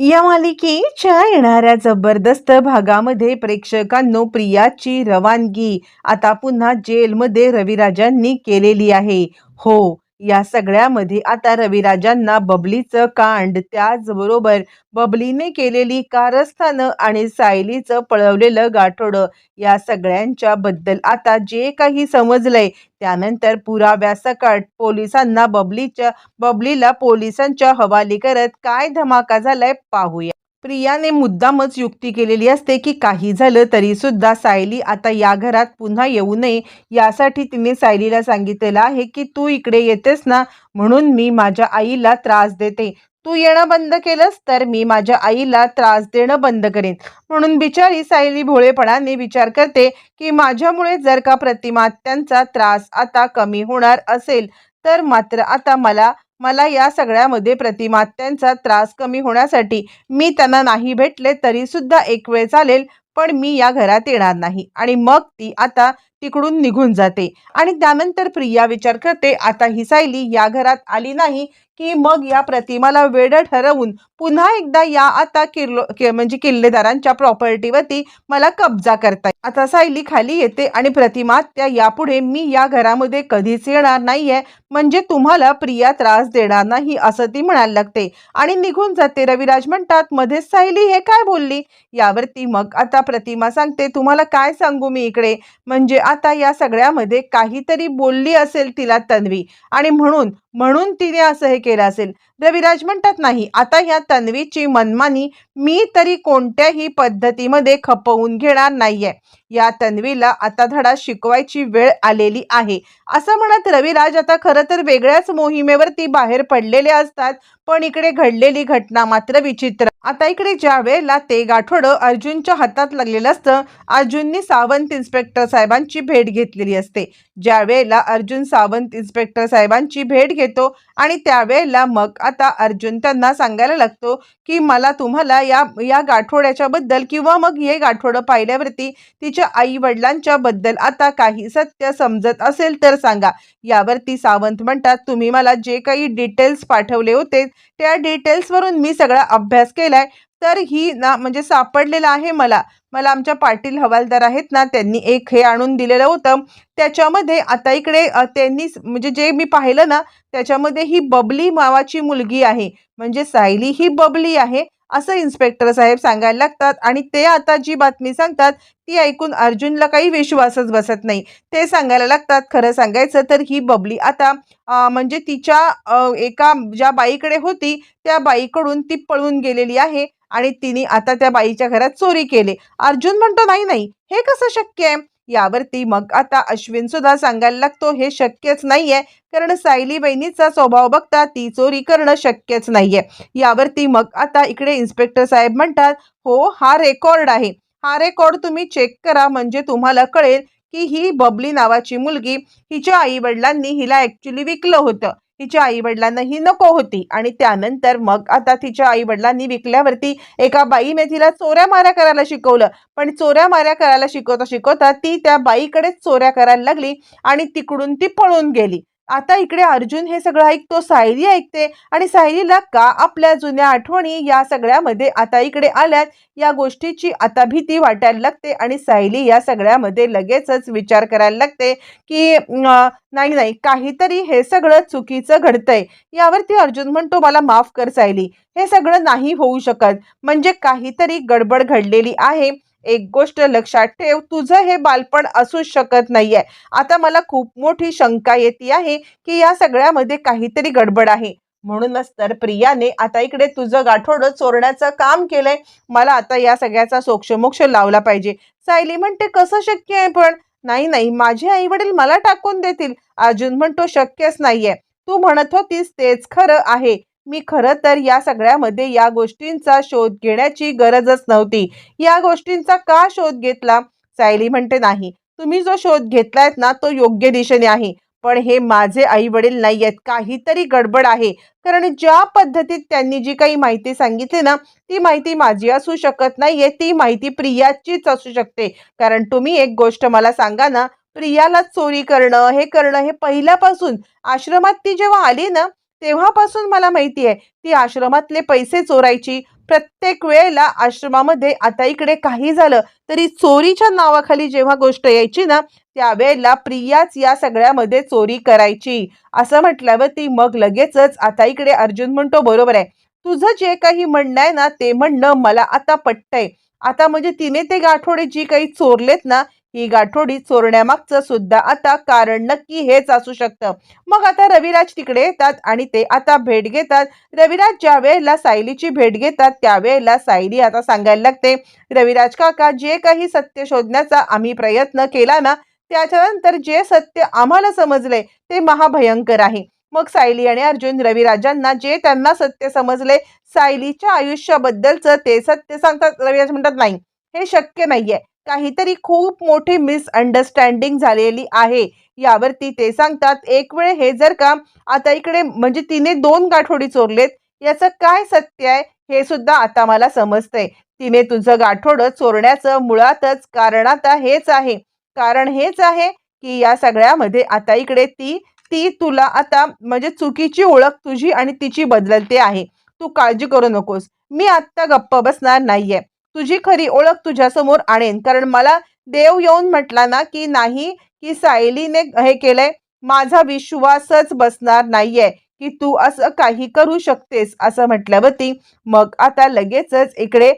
या मालिकेच्या येणाऱ्या जबरदस्त भागामध्ये प्रेक्षकांनो प्रियाची रवानगी. आता पुन्हा जेलमध्ये रविराजांनी केलेली आहे. हो या सगळ्यामध्ये आता रविराजांना बबलीचं कांड त्याचबरोबर बबलीने केलेली कारस्थानं आणि सायलीचं पळवलेलं गाठोडं या सगळ्यांच्या बद्दल आता जे काही समजलंय त्यानंतर पुराव्यासकट पोलिसांना बबलीच्या बबलीला पोलिसांच्या हवाली करत काय धमाका झालाय पाहूया. प्रियाने मुद्दामच युक्ती केलेली असते की काही झालं तरी सुद्धा सायली आता या घरात पुन्हा येऊ नये. यासाठी तिने सायलीला सांगितलेलं आहे की तू इकडे येतेस ना म्हणून मी माझ्या आईला त्रास देते. तू येणं बंद केलंस तर मी माझ्या आईला त्रास देणं बंद करेन. म्हणून बिचारी सायली भोळेपणाने विचार करते की माझ्यामुळे जर का प्रतिमात्यांचा त्रास आता कमी होणार असेल तर मात्र आता मला मला या सगळ्यामध्ये प्रतिमात्यांचा त्रास कमी होण्यासाठी मी त्यांना नाही भेटले तरी सुद्धा एक वेळ चालेल पण मी या घरात येणार नाही. आणि मग ती आता तिकडून निघून जाते. आणि त्यानंतर प्रिया विचार करते आता ही सायली या घरात आली नाही की मग या प्रतिमाला वेड ठरवून पुन्हा एकदा या आता किर्लो कि- म्हणजे किल्लेदारांच्या प्रॉपर्टीवरती मला कब्जा करता आता सायली खाली येते आणि प्रतिमा त्या यापुढे मी या घरामध्ये कधीच येणार नाहीये म्हणजे तुम्हाला प्रिया त्रास देणार नाही असं ती म्हणायला लागते. आणि निघून जाते. रविराज म्हणतात मध्येच सायली हे काय बोलली? यावरती मग आता प्रतिमा सांगते तुम्हाला काय सांगू मी इकडे? म्हणजे आता या सगळ्यामध्ये काहीतरी बोलली असेल तिला तन्वी. आणि म्हणून म्हणून तिने असं हे केलं असेल. रविराज म्हणतात नाही आता ह्या तन्वीची मनमानी मी तरी कोणत्याही पद्धतीमध्ये खपवून घेणार नाहीये. या तन्वीला आता धडा शिकवायची वेळ आलेली आहे. असं म्हणत रविराज आता खरं तर वेगळ्याच मोहिमेवरती बाहेर पडलेले असतात पण इकडे घडलेली घटना मात्र विचित्र आता इकडे ज्या वेळेला ते गाठोडं अर्जुनच्या हातात लागलेलं असतं अर्जुननी सावंत इन्स्पेक्टर साहेबांची भेट घेतलेली असते. ज्या वेळेला अर्जुन सावंत इन्स्पेक्टर साहेबांची भेट घेतो आणि त्यावेळेला मग आता अर्जुन त्यांना सांगायला लागतो की मला तुम्हाला या या गाठोड्याच्या बद्दल किंवा मग हे गाठोडं पाहिल्यावरती तिच्या आई वडिलांच्या बद्दल आता काही सत्य समजत असेल तर सांगा. यावरती सावंत म्हणतात तुम्ही मला जे काही डिटेल्स पाठवले होते त्या डिटेल्सवरून मी सगळा अभ्यास केला केलाय तर ही ना म्हणजे सापडलेलं आहे मला. मला आमच्या पाटील हवालदार आहेत ना त्यांनी एक हे आणून दिलेलं होतं. त्याच्यामध्ये आता इकडे त्यांनी म्हणजे जे मी पाहिलं ना त्याच्यामध्ये ही बबली नावाची मुलगी आहे. म्हणजे सायली ही बबली आहे. असं इन्स्पेक्टर साहेब सांगायला लागतात. आणि ते आता जी बातमी सांगतात ती ऐकून अर्जुनला काही विश्वासच बसत नाही. ते सांगायला लागतात खरं सांगायचं तर ही बबली आता म्हणजे तिच्या एका ज्या बाईकडे होती त्या बाईकडून ती पळून गेलेली आहे. आणि तिने आता त्या बाईच्या घरात चोरी केली. अर्जुन म्हणतो नाही नाही हे कसं शक्य आहे? यावरती मग आता अश्विन सुद्धा सांगायला लागतो हे शक्यच नाहीये. कारण सायली बहिणीचा स्वभाव बघता ती चोरी करणं शक्यच नाहीये. यावरती मग आता इकडे इन्स्पेक्टर साहेब म्हणतात हो हा रेकॉर्ड आहे. हा रेकॉर्ड तुम्ही चेक करा म्हणजे तुम्हाला कळेल की ही बबली नावाची मुलगी हिच्या आई वडिलांनी हिला ऍक्च्युली विकलं होतं. तिच्या आई वडिलांनाही नको होती. आणि त्यानंतर मग आता तिच्या आई वडिलांनी विकल्यावरती एका बाईने तिला चोऱ्या माऱ्या करायला शिकवलं. पण चोऱ्या माऱ्या करायला शिकवता शिकवता ती त्या बाईकडेच चोऱ्या करायला लागली आणि तिकडून ती पळून गेली. आता इकडे अर्जुन हे सगळं ऐकतो सायली ऐकते आणि सायलीला का आपल्या जुन्या आठवणी या सगळ्यामध्ये आता इकडे आल्यात या गोष्टीची आता भीती वाटायला लागते आणि सायली या सगळ्यामध्ये लगेचच विचार करायला लागते की नाही नाही काहीतरी हे सगळं चुकीचं घडतंय. यावरती अर्जुन म्हणतो मला माफ कर सायली. हे सगळं नाही होऊ शकत. म्हणजे काहीतरी गडबड घडलेली आहे. एक गोष्ट लक्षात ठेव तुझं हे बालपण असू शकत नाहीये. आता मला खूप मोठी शंका येते आहे की या सगळ्यामध्ये काहीतरी गडबड आहे. म्हणूनच तर प्रियाने आता इकडे तुझं गाठोडं चोरण्याचं काम केलंय. मला आता या सगळ्याचा सोक्षमोक्ष लावला पाहिजे. सायली म्हणते कसं शक्य आहे पण? नाही नाही माझे आई वडील मला टाकून देतील. अर्जुन म्हणतो शक्यच नाहीये. तू म्हणत होतीस तेच खरं आहे. मी खरं तर या सगळ्यामध्ये या गोष्टींचा शोध घेण्याची गरजच नव्हती. या गोष्टींचा का शोध घेतला? सायली म्हणते नाही. तुम्ही जो शोध घेतलायत ना तो योग्य दिशेने आहे. पण हे माझे आई वडील नाही आहेत काहीतरी गडबड आहे. कारण ज्या पद्धतीत त्यांनी जी काही माहिती सांगितली ना ती माहिती माझी असू शकत नाहीये. ती माहिती प्रियाचीच असू शकते. कारण तुम्ही एक गोष्ट मला सांगा ना प्रियाला चोरी करणं हे करणं हे पहिल्यापासून आश्रमात ती जेव्हा आली ना तेव्हापासून मला माहिती आहे ती आश्रमातले पैसे चोरायची. प्रत्येक वेळेला आश्रमामध्ये आता इकडे काही झालं तरी चोरीच्या नावाखाली जेव्हा गोष्ट यायची ना त्यावेळेला प्रियाच या सगळ्यामध्ये चोरी करायची. असं म्हटल्यावर ती मग लगेचच आता इकडे अर्जुन म्हणतो बरोबर आहे. तुझं जे काही म्हणणं आहे ना ते म्हणणं मला आता पटतंय. आता म्हणजे तिने ते गाठोडे जी काही चोरलेत ना ही गाठोडी चोरण्यामागचं सुद्धा आता कारण नक्की हेच असू शकतं. मग आता रविराज तिकडे येतात आणि ते आता भेट घेतात. रविराज ज्या वेळेला सायलीची भेट घेतात त्यावेळेला सायली आता सांगायला लागते रविराज काका जे काही सत्य शोधण्याचा आम्ही प्रयत्न केला ना त्याच्यानंतर जे सत्य आम्हाला समजले ते महाभयंकर आहे. मग सायली आणि अर्जुन रविराजांना जे त्यांना सत्य समजले सायलीच्या आयुष्याबद्दलचं ते सत्य सांगतात. रविराज म्हणतात नाही हे शक्य नाहीये. काहीतरी खूप मोठी मिसअंडरस्टँडिंग झालेली आहे. यावरती ते सांगतात एक वेळ हे जर का आता इकडे म्हणजे तिने दोन गाठोडी चोरलेत याचं काय सत्य आहे? हे सुद्धा आता मला समजतंय. तिने तुझं गाठोडं चोरण्याचं मुळातच कारण आता हेच आहे. कारण हेच आहे की या सगळ्यामध्ये आता इकडे ती ती तुला आता म्हणजे चुकीची ओळख तुझी आणि तिची बदलते आहे. तू काळजी करू नकोस. मी आत्ता गप्प बसणार नाहीये. तुझी खरी ओळख तुझ्यासमोर आणेन. कारण मला देव येऊन म्हटला ना की नाही की सायलीने हे केलंय. माझा विश्वासच बसणार नाहीये की तू असं काही करू शकतेस असं म्हटल्यावरती मग आता लगेचच इकडे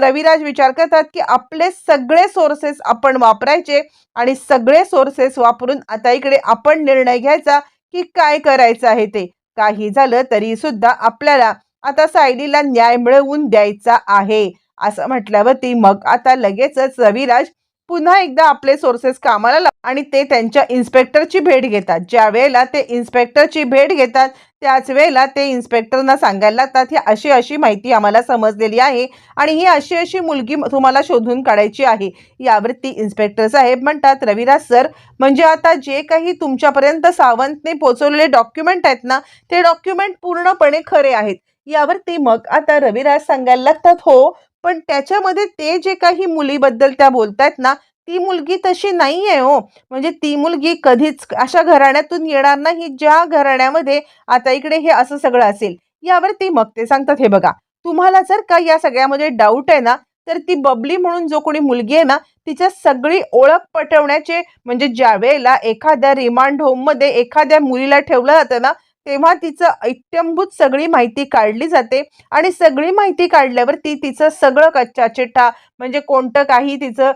रविराज विचार करतात की आपले सगळे सोर्सेस आपण वापरायचे आणि सगळे सोर्सेस वापरून आता इकडे आपण निर्णय घ्यायचा की काय करायचं आहे ते. काही झालं तरी सुद्धा आपल्याला आता सायलीला न्याय मिळवून द्यायचा आहे. असं म्हटल्यावरती मग आता लगेचच रविराज पुन्हा एकदा आपले सोर्सेस कामाला लाव आणि ते त्यांच्या इन्स्पेक्टरची भेट घेतात. ज्या वेळेला ते इन्स्पेक्टरची भेट घेतात त्याच वेळेला ते इन्स्पेक्टरना सांगायला लागतात ही अशी अशी माहिती आम्हाला समजलेली आहे आणि ही अशी अशी मुलगी तुम्हाला शोधून काढायची आहे. यावरती इन्स्पेक्टर साहेब म्हणतात रविराज सर म्हणजे आता जे काही तुमच्यापर्यंत सावंतने पोचवलेले डॉक्युमेंट आहेत ना ते डॉक्युमेंट पूर्णपणे खरे आहेत. यावरती मग आता रविराज सांगायला लागतात हो पण त्याच्यामध्ये ते जे काही मुलीबद्दल त्या बोलतायत ना ती मुलगी तशी नाही आहे हो. म्हणजे ती मुलगी कधीच अशा घराण्यातून येणार नाही ज्या घराण्यामध्ये आता इकडे हे असं सगळं असेल यावर ती मग ते सांगतात हे बघा तुम्हाला जर का या सगळ्यामध्ये डाऊट आहे ना तर ती बबली म्हणून जो कोणी मुलगी आहे ना तिच्या सगळी ओळख पटवण्याचे म्हणजे ज्या वेळेला एखाद्या रिमांड होममध्ये एखाद्या मुलीला ठेवलं जातं ना तेव्हा तिचं ऐत्यंभूत सगळी माहिती काढली जाते. आणि सगळी माहिती काढल्यावरती तिचं सगळं कच्चा चिठ्ठा म्हणजे कोणतं काही तिचं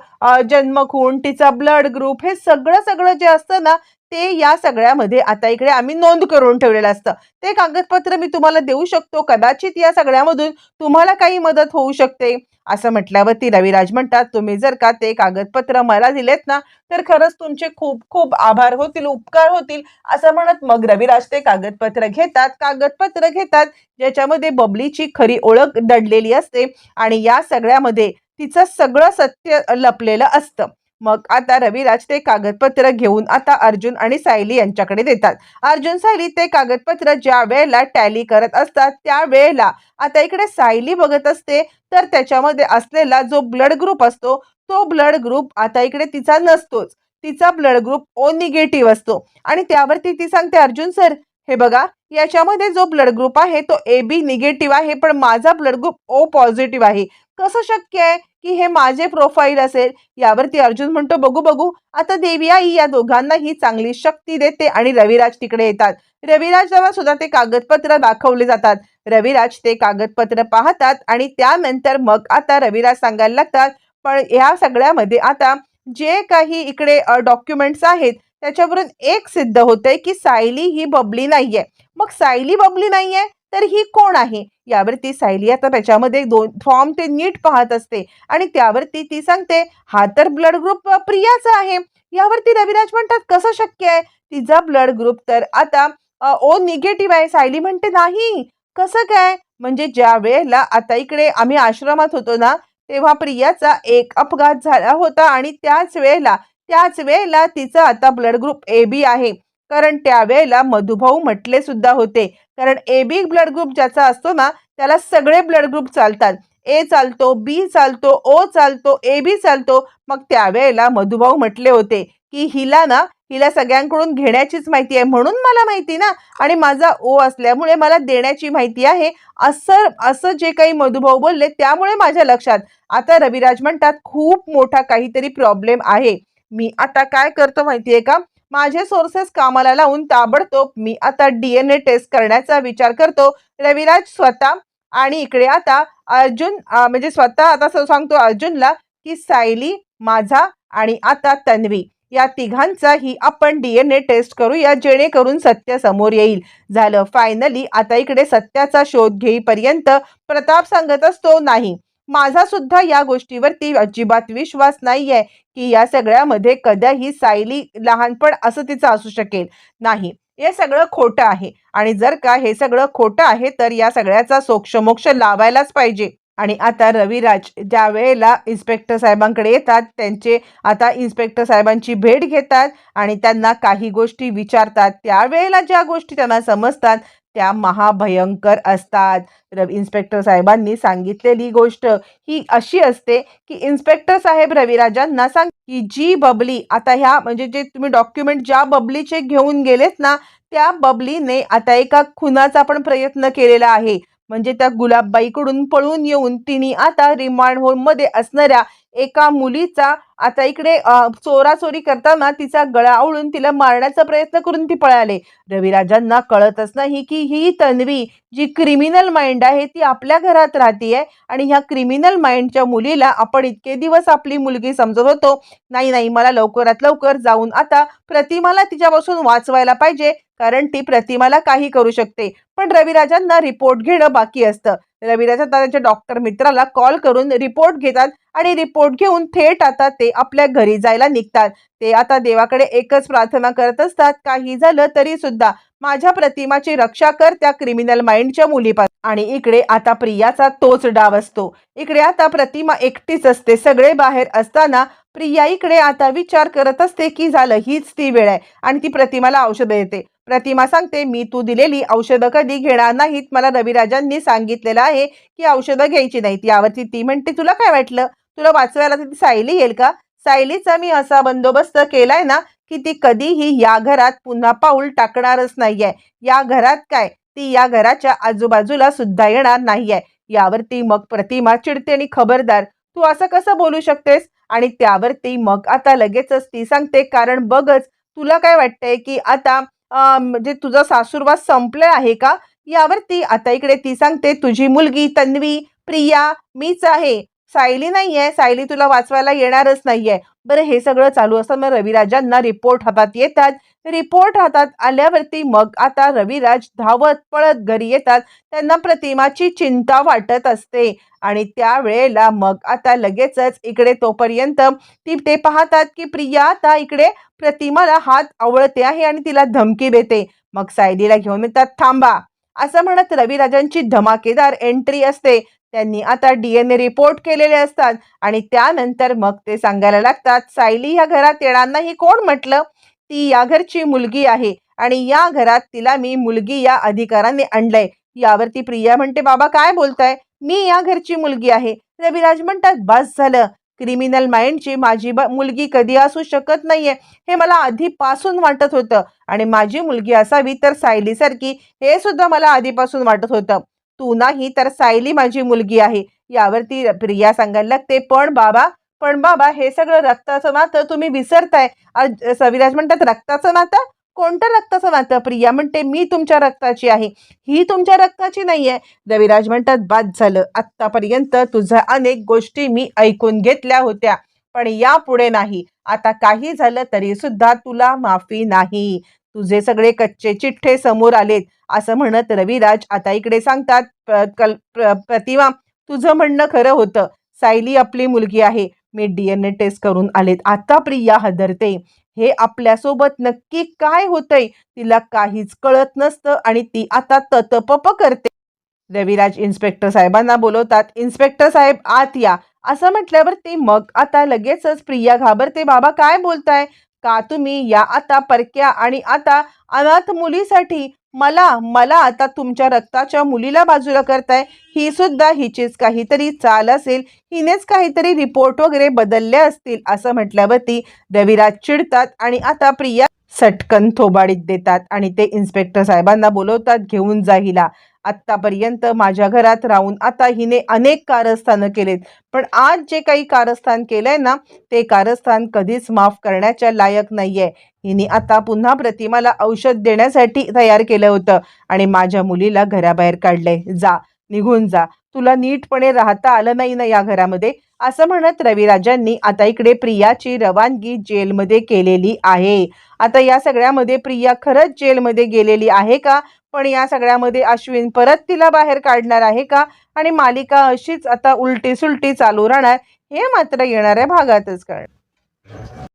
जन्मखून तिचा ब्लड ग्रुप हे सगळं सगळं जे असतं ना ते या सगळ्यामध्ये आता इकडे आम्ही नोंद करून ठेवलेलं असतं. ते कागदपत्र मी तुम्हाला देऊ शकतो. कदाचित या सगळ्यामधून तुम्हाला काही मदत होऊ शकते. असं म्हटल्यावरती रविराज म्हणतात तुम्ही जर का ते कागदपत्र मला दिलेत ना तर खरंच तुमचे खूप खूप आभार होतील उपकार होतील. असं म्हणत मग रविराज ते कागदपत्र घेतात कागदपत्र घेतात ज्याच्यामध्ये बबलीची खरी ओळख दडलेली असते आणि या सगळ्यामध्ये तिचं सगळं सत्य लपलेलं असतं. मग आता रविराज ते कागदपत्र घेऊन आता अर्जुन आणि सायली यांच्याकडे देतात. अर्जुन सायली ते कागदपत्र ज्या वेळेला टॅली करत असतात त्या वेळेला आता इकडे सायली बघत असते तर त्याच्यामध्ये असलेला जो ब्लड ग्रुप असतो तो ब्लड ग्रुप आता इकडे तिचा नसतोच. तिचा ब्लड ग्रुप ओ निगेटिव्ह असतो. आणि त्यावरती ती सांगते अर्जुन सर हे बघा याच्यामध्ये जो ब्लड ग्रुप आहे तो ए बी निगेटिव्ह आहे पण माझा ब्लड ग्रुप ओ पॉझिटिव्ह आहे. कसं शक्य आहे की हे माझे प्रोफाईल असेल? यावरती अर्जुन म्हणतो बघू बघू आता देवी आई या दोघांनाही चांगली शक्ती देते आणि रविराज तिकडे येतात. रविराजला सुद्धा ते कागदपत्र दाखवले जातात. रविराज ते कागदपत्र पाहतात आणि त्यानंतर मग आता रविराज सांगायला लागतात पण ह्या सगळ्यामध्ये आता जे काही इकडे डॉक्युमेंट्स आहेत त्याच्यावरून एक सिद्ध होतंय की सायली ही बबली नाहीये. मग सायली बबली नाहीये तर ही कोण आहे? यावरती सायली आता त्याच्यामध्ये दोन फॉर्म ते नीट पाहत असते. आणि त्यावरती ती सांगते हा तर ब्लड ग्रुप प्रियाचा आहे. यावरती रविराज म्हणतात कसं शक्य आहे? तिचा ब्लड ग्रुप तर आता ओ निगेटिव्ह आहे. सायली म्हणते नाही कसं काय? म्हणजे ज्या वेळेला आता इकडे आम्ही आश्रमात होतो ना तेव्हा प्रियाचा एक अपघात झाला होता आणि त्याच वेळेला त्याच वेळेला तिचं आता ब्लड ग्रुप ए बी आहे. कारण त्यावेळेला मधुभाऊ म्हटले सुद्धा होते. कारण ए बी ब्लड ग्रुप ज्याचा असतो ना त्याला सगळे ब्लड ग्रुप चालतात. ए चालतो बी चालतो ओ चालतो ए बी चालतो. मग त्यावेळेला मधुभाऊ म्हटले होते की हिला ना हिला सगळ्यांकडून घेण्याचीच माहिती आहे. म्हणून मला माहिती ना. आणि माझा ओ असल्यामुळे मला देण्याची माहिती आहे. असं असं जे काही मधुभाऊ बोलले त्यामुळे माझ्या लक्षात. आता रविराज म्हणतात खूप मोठा काहीतरी प्रॉब्लेम आहे. मी आता काय करतो माहिती आहे का? माझे सोर्सेस कामाला लावून ताबडतोब मी आता डी एन ए टेस्ट करण्याचा विचार करतो. रविराज स्वतः आणि इकडे आता अर्जुन म्हणजे स्वतः आता सांगतो अर्जुनला की सायली माझा आणि आता तन्वी या तिघांचाही आपण डी एन ए टेस्ट करूया जेणेकरून सत्य समोर येईल. झालं. फायनली आता इकडे सत्याचा शोध घेईपर्यंत प्रताप सांगत असतो नाही माझा सुद्धा या गोष्टीवरती अजिबात विश्वास नाहीये की या सगळ्यामध्ये कदाही सायली लहानपण असं तिचं असू शकेल. नाही हे सगळं खोटं आहे आणि जर का हे सगळं खोटं आहे तर या सगळ्याचा सोक्षमोक्ष लावायलाच पाहिजे. आणि आता रविराज ज्या वेळेला इन्स्पेक्टर साहेबांकडे येतात त्यांचे आता इन्स्पेक्टर साहेबांची भेट घेतात आणि त्यांना काही गोष्टी विचारतात. त्यावेळेला ज्या गोष्टी त्यांना समजतात त्या महाभयंकर असतात. रवी इन्स्पेक्टर साहेबांनी सांगितलेली गोष्ट ही अशी असते की इन्स्पेक्टर साहेब रविराजांना सांग की जी बबली आता ह्या म्हणजे जे तुम्ही डॉक्युमेंट ज्या बबलीचे घेऊन गेलेत ना त्या बबलीने आता एका खुनाचा पण प्रयत्न केलेला आहे. म्हणजे त्या गुलाबबाईकडून पळून येऊन तिने आता रिमांड होममध्ये असणाऱ्या एका मुलीचा आता इकडे चोराचोरी करताना तिचा गळा आवळून तिला मारण्याचा प्रयत्न करून ती पळाले. रविराजांना कळतच नाही की ही तन्वी जी क्रिमिनल माइंड आहे ती आपल्या घरात राहतीये आणि ह्या क्रिमिनल माइंडच्या मुलीला आपण इतके दिवस आपली मुलगी समजत होतो नाही नाही मला लवकरात लवकर जाऊन आता प्रतिमाला तिच्यापासून वाचवायला पाहिजे कारण ती प्रतिमाला काही करू शकते. पण रविराजांना रिपोर्ट घेणं बाकी असतं. रविराज त्यांच्या डॉक्टर मित्राला कॉल करून रिपोर्ट घेतात आणि रिपोर्ट घेऊन थेट आता ते आपल्या घरी जायला निघतात. ते आता देवाकडे एकच प्रार्थना करत असतात. काही झालं तरी सुद्धा माझ्या प्रतिमाची रक्षा कर त्या क्रिमिनल माइंडच्या मुलीपासून. आणि इकडे आता प्रियाचा तोच डाव असतो. इकडे आता प्रतिमा एकटीच असते. सगळे बाहेर असताना प्रिया इकडे आता विचार करत असते की झालं हीच ती वेळ आहे. आणि ती प्रतिमाला औषधं देते. प्रतिमा सांगते मी तू दिलेली औषधं कधी घेणार नाहीत. मला रविराजांनी सांगितलेलं आहे की औषधं घ्यायची नाहीत. यावरती ती म्हणते तुला काय वाटलं? तुला वाचवायला ती सायली येईल का? सायलीचा मी असा बंदोबस्त केलाय ना की ती कधीही या घरात पुन्हा पाऊल टाकणारच नाहीये. या घरात काय? ती या घराच्या आजूबाजूला सुद्धा येणार नाहीये. यावरती मग प्रतिमा चिडते आणि खबरदार तू असं कसं बोलू शकतेस? आणि त्यावरती मग आता लगेचच ती सांगते कारण बघच तुला काय वाटतंय की आता म्हणजे तुझा सासूरवास संपलं आहे का? यावरती आता इकडे ती सांगते तुझी मुलगी तन्वी प्रिया मीच आहे. सायली नाहीये. सायली तुला वाचवायला येणारच नाहीये. बरं हे सगळं चालू असताना रविराजांना रिपोर्ट हातात येतात. रिपोर्ट हातात आल्यावरती मग आता रविराज धावत पळत घरी येतात. त्यांना प्रतिमाची चिंता वाटत असते. आणि त्या वेळेला मग आता लगेचच इकडे तोपर्यंत ती ते पाहतात की प्रिया आता इकडे प्रतिमाला हात आवळते आहे आणि तिला धमकी देते. मग सायलीला घेऊन येतात थांबा. असं म्हणत रविराजांची धमाकेदार एंट्री असते. त्यांनी आता डी एन ए रिपोर्ट केलेले असतात. आणि त्यानंतर मग ते सांगायला लागतात सायली ह्या घरात येणार नाही कोण म्हटलं? ती या घरची मुलगी आहे. आणि या घरात तिला मी मुलगी या अधिकाराने आणलंय. यावरती प्रिया म्हणते बाबा काय बोलताय? मी या घरची मुलगी आहे. रविराज म्हणतात बस झालं. क्रिमिनल माइंडची माझी ब- मुलगी कधी असू शकत नाहीये. हे मला आधीपासून वाटत होतं. आणि माझी मुलगी असावी तर सायलीसारखी हे सुद्धा मला आधीपासून वाटत होतं. तू नाही तर सायली माझी मुलगी आहे. यावरती प्रिया सांगायला लागते पण बाबा पण बाबा हे सगळं रक्ताचं नातं तुम्ही विसरताय. सविराज म्हणतात रक्ताचं नातं? कोणतं रक्ताचं नातं? प्रिया म्हणते मी तुमच्या रक्ताची आहे. ही तुमच्या रक्ताची नाहीये. रविराज म्हणतात बाद झालं. आत्तापर्यंत तुझ्या अनेक गोष्टी मी ऐकून घेतल्या होत्या पण यापुढे नाही. आता काही झालं तरी सुद्धा तुला माफी नाही. तुझे सगळे कच्चे चिठ्ठे समोर आलेत असं म्हणत रविराज आता इकडे सांगतात प्र- कल प्र- प्रतिमा तुझं म्हणणं खरं होतं. सायली आपली मुलगी आहे. मी डी एन ए टेस्ट करून आलेत. आता प्रिया हदरते. हे आपल्यासोबत नक्की काय होतंय तिला काहीच कळत नसतं आणि ती आता ततपप करते. रविराज इन्स्पेक्टर साहेबांना बोलवतात इन्स्पेक्टर साहेब आत या. असं म्हटल्यावर ते मग आता लगेचच प्रिया घाबरते. बाबा काय बोलताय? का तुम्ही या आता परक्या? आणि आता अनाथ मुलीसाठी मला मला आता तुमच्या रक्ताच्या मुलीला बाजूला करताय. ही सुद्धा हिचीच काहीतरी चाल असेल. हिनेच काहीतरी रिपोर्ट वगैरे बदलले असतील असं म्हटल्यावरती रविराज चिडतात. आणि आता प्रिया सटकन थोबाडीत देतात आणि ते इन्स्पेक्टर साहेबांना बोलवतात घेऊन जा हिला. आत्तापर्यंत माझ्या घरात राहून आता हिने अनेक कारस्थानं केलेत. पण आज जे काही कारस्थान केलंय ना ते कारस्थान कधीच माफ करण्याच्या लायक नाहीये. हिने आता पुन्हा प्रतिमाला औषध देण्यासाठी तयार केलं होतं आणि माझ्या मुलीला घराबाहेर काढलंय. जा निघून जा. तुला नीटपणे राहता आलं नाही ना या घरामध्ये? असं म्हणत रविराजांनी आता इकडे प्रियाची रवानगी जेलमध्ये केलेली आहे. आता या सगळ्यामध्ये प्रिया खरंच जेलमध्ये गेलेली आहे का? पण या सगळ्यामध्ये अश्विन परत तिला बाहेर काढणार आहे का? आणि मालिका अशीच आता उलटी सुलटी चालू राहणार हे मात्र येणाऱ्या भागातच कळणार.